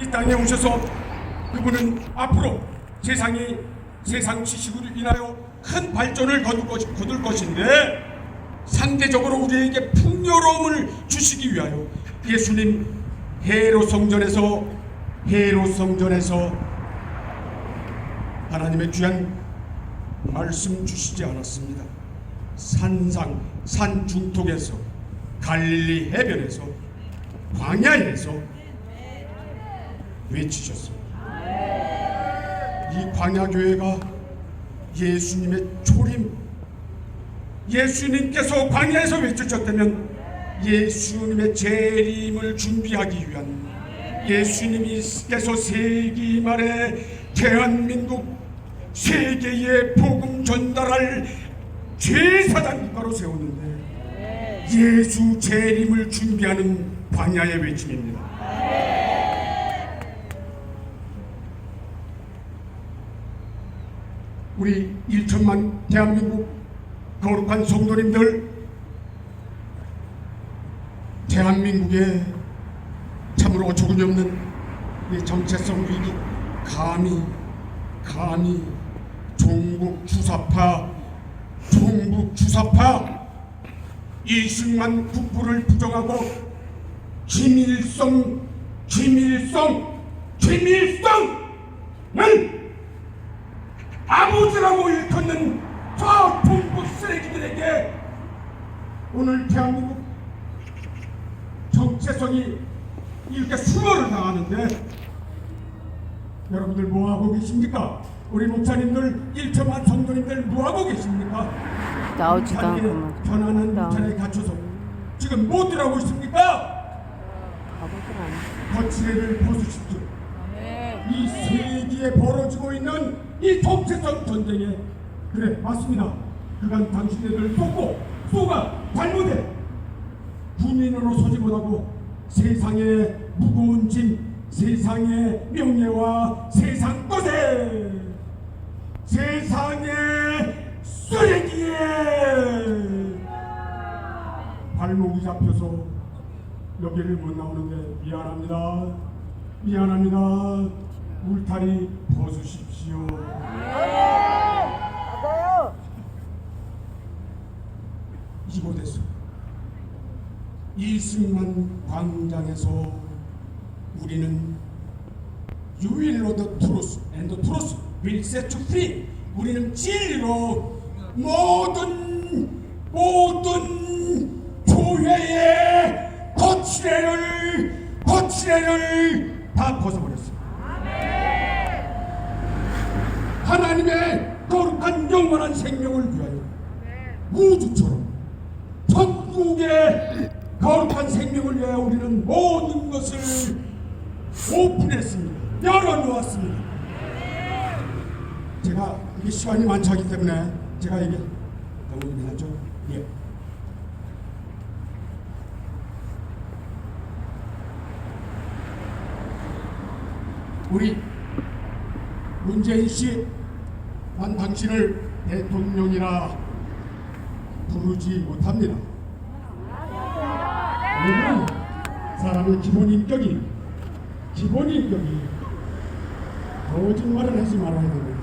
이 땅에 오셔서 그분은 앞으로 세상이 세상 지식으로 인하여 큰 발전을 거둘, 것, 거둘 것인데 상대적으로 우리에게 풍요로움을 주시기 위하여 예수님 헤로 성전에서 헤로 성전에서 하나님의 귀한 말씀 주시지 않았습니다. 산상 산 중턱에서 갈릴리 해변에서 광야에서 외치셨습니다. 이 광야 교회가 예수님의 초림 예수님께서 광야에서 외치셨다면 예수님의 재림을 준비하기 위한 예수님께서 세기 말에 대한민국 세계에 복음 전달할 제사장 국가로 세웠는데 예수 재림을 준비하는 광야의 외침입니다. 우리 1천만 대한민국 거룩한 성도님들 대한민국에 참으로 어처구니 없는 이 정체성 위기 감히 감히 종북 주사파 종북 주사파 이승만 국부를 부정하고 김일성 김일성 김일성은 아버지라고 일컫는 저 종북 쓰레기들에게 오늘 대한민국 정체성이 이렇게 수모를 당하는데 여러분들 뭐하고 계십니까? 우리 목사님들 일천만 성도님들 뭐하고 계십니까? 나오지도 않고 편안한 나오네. 자리에 갇혀서 지금 못 일하고 있습니까? 거치레를 벗으십시오. 이 세 기에 벌어지고 있는 이 정체성 전쟁에 그래 맞습니다. 그간 당신네들 쏘고 쏘가 잘못해 군인으로 서지 못하고 세상의 무거운 짐, 세상의 명예와 세상 것에 세상의 쓰레기에 발목이 잡혀서 여기를 못 나오는데 미안합니다. 미안합니다. 울타리 벗으십시오. 이곳에서 이승만 광장에서 우리는 You will know the truth and the truth will set you free. 우리는 진리로 모든 모든 교회의 거치레를 거치레를 다 벗어버렸습니다. 하나님의 거룩한 영원한 생명을 위하여 우주처럼 천국의 거룩한 생명을 위하여 우리는 모든 것을 오픈했습니다. 열어놓았습니다. 제가 이게 시간이 많지 않기 때문에 제가 이게 너무 미안하죠? 예. 우리 문재인 씨, 난 당신을 대통령이라 부르지 못합니다. 왜냐면 사람의 기본 인격이 기본 인격이 거짓말을 하지 말아야 됩니다.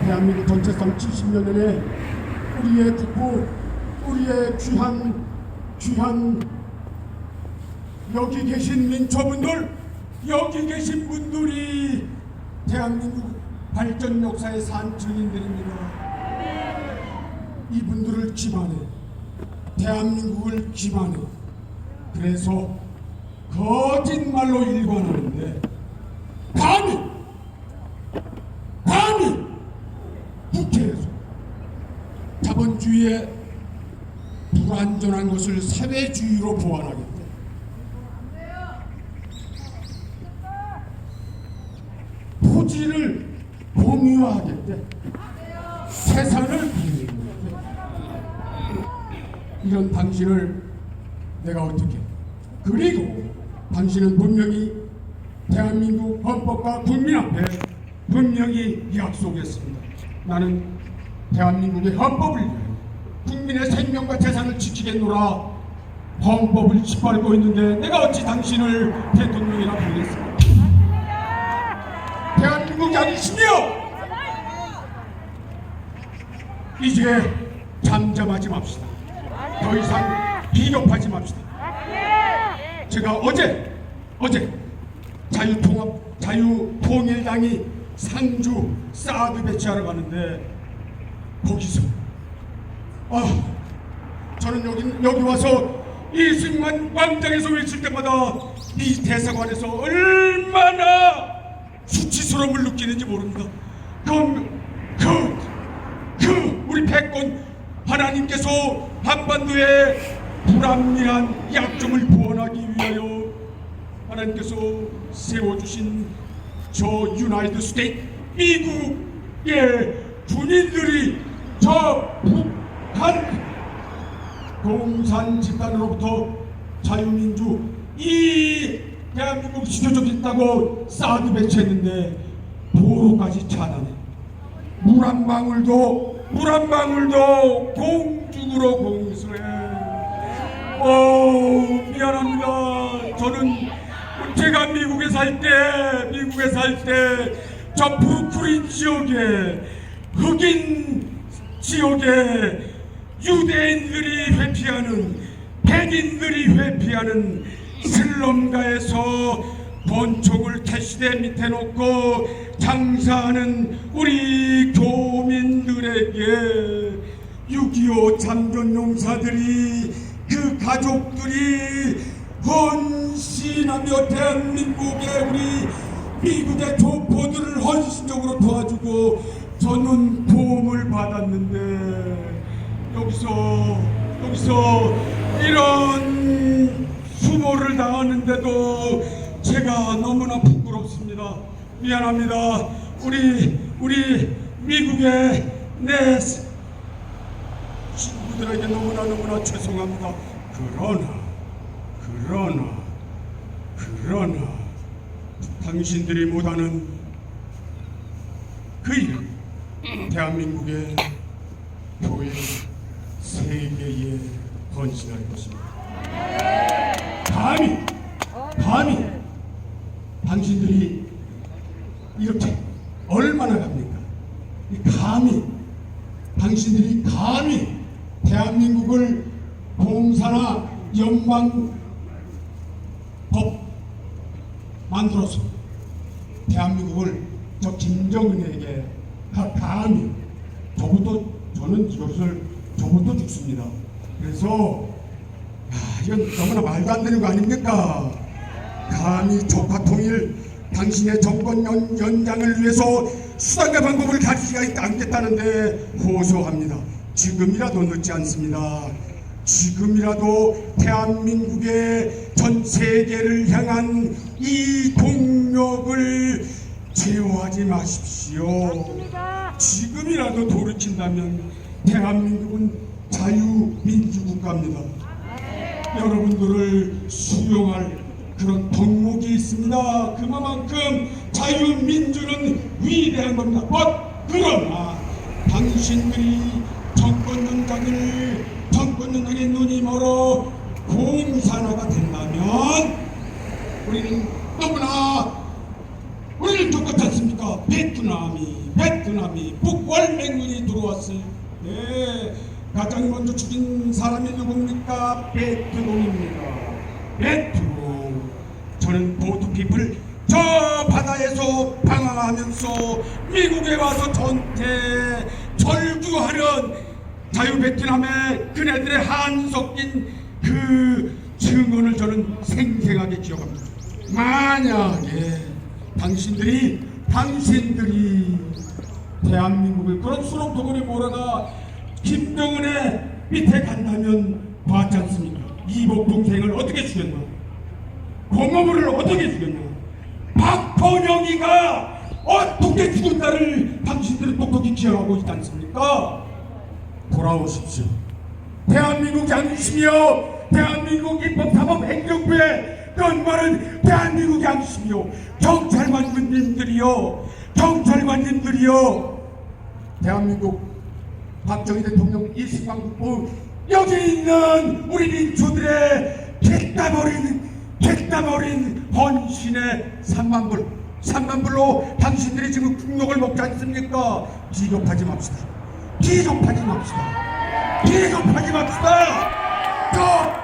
대한민국 전체성 70여 년에 우리의 국부, 우리의 귀한 귀한 여기 계신 민초분들, 여기 계신 분들이 대한민국 발전 역사의 산 증인들입니다. 이분들을 기반해 대한민국을 기반해 그래서 거짓말로 일관하는데 감히 감히 국회에서 자본주의의 불완전한 것을 사회주의로 보완하겠다. 토지를 공유화하겠대. 세상을 공유하겠대. 이런 당신을 내가 어떻게? 그리고 당신은 분명히 대한민국 헌법과 국민 앞에 분명히 약속했습니다. 나는 대한민국의 헌법을 위해 국민의 생명과 재산을 지키겠노라 헌법을 짓밟고 있는데 내가 어찌 당신을 대통령이라 부르겠습니까? 대한민국 양심이여 이제 잠잠하지 맙시다 더 이상 비겁하지 맙시다 제가 어제 어제 자유통합 자유통일당이 상주 사드 배치하러 가는데 거기서 아 저는 여기 여기 와서 이승만 광장에서 외칠 때마다 이 대사관에서 얼마나 수치스러움을 느끼는지 모릅니다. 그, 그, 그 우리 패권 하나님께서 한반도에 불합리한 약점을 구원하기 위하여 하나님께서 세워주신 저 유나이드 스테이트 미국의 군인들이 저 북한 공산 집단으로부터 자유민주 이 대한민국 지켜주겠다고 사드 배치했는데 도로까지 차단해. 물 한 방울도 물 한 방울도 공중으로 공수해 어 미안합니다. 저는 제가 미국에 살 때 미국에 살 때 저 브루클린 지역에 흑인 지역에 유대인들이 회피하는 백인들이 회피하는 슬럼가에서 권총을 태시대 밑에 놓고 장사하는 우리 교민들에게 6.25 참전 용사들이 그 가족들이 헌신하며 대한민국의 우리 미국의 조포들을 헌신적으로 도와주고 저는 도움을 받았는데 여기서 여기서 이런 수모를 당하는데도 제가 너무나 부끄럽습니다. 미안합니다. 우리 우리 미국의 내 친구들에게 너무나 너무나 죄송합니다. 그러나 그러나 그러나 당신들이 못하는 그 일, 대한민국의 교회 세계에 헌신할 것입니다. 감히 감히 당신들이 이렇게 얼마나 합니까? 이 감히 당신들이 감히 대한민국을 공사나 연방 법 만들어서 대한민국을 저 김정은에게 가- 감히 저부터 저는 이것을 저부터 죽습니다. 그래서 야, 이건 너무나 말도 안 되는 거 아닙니까? 감히 조카 통일 당신의 정권 연, 연장을 위해서 수단과 방법을 가리지 않겠다는데 호소합니다. 지금이라도 늦지 않습니다. 지금이라도 대한민국의 전 세계를 향한 이 동력을 제어하지 마십시오. 지금이라도 돌이킨다면 대한민국은 자유민주국가입니다. 여러분들을 수용할 그런 덕목이 있습니다. 그만큼 자유민주는 위대한 겁니다. 뭐, 그러나 당신들이 정권 연장을 정권 연장의 눈이 멀어 공산화가 된다면 우리는 너무나 우리는 똑같지 않습니까? 베트남이 베트남이 북월맹군이 들어왔을 때 가장 먼저 죽인 사람이 누굽니까? 베트놈입니다. 베트놈. 보트피플 저 바다에서 방황하면서 미국에 와서 전태 절규하는 자유 베트남의 그네들의 한 섞인 그 증언을 저는 생생하게 기억합니다. 만약에 당신들이 당신들이 대한민국을 그런 수렁덩어리 몰아가 김정은의 밑에 간다면 봤지 않습니까? 이복 동생을 어떻게 죽였나? 공업을 어떻게 죽였나? 박헌영이가 어떻게 죽었다를 당신들은 똑똑히 기억하고 있지 않습니까? 돌아오십시오. 대한민국 양심이요 대한민국 입법사법 행정부의 건말은 대한민국 양심이요 경찰관님들이요 경찰관님들이요 대한민국 박정희 대통령 이승만 국부 여기 있는 우리 민주들의 객담어린 객담어린 헌신의 3만 불 3만불로 당신들이 지금 국력을 먹지 않습니까? 비겁하지 맙시다. 비겁하지 맙시다. 비겁하지 맙시다. 저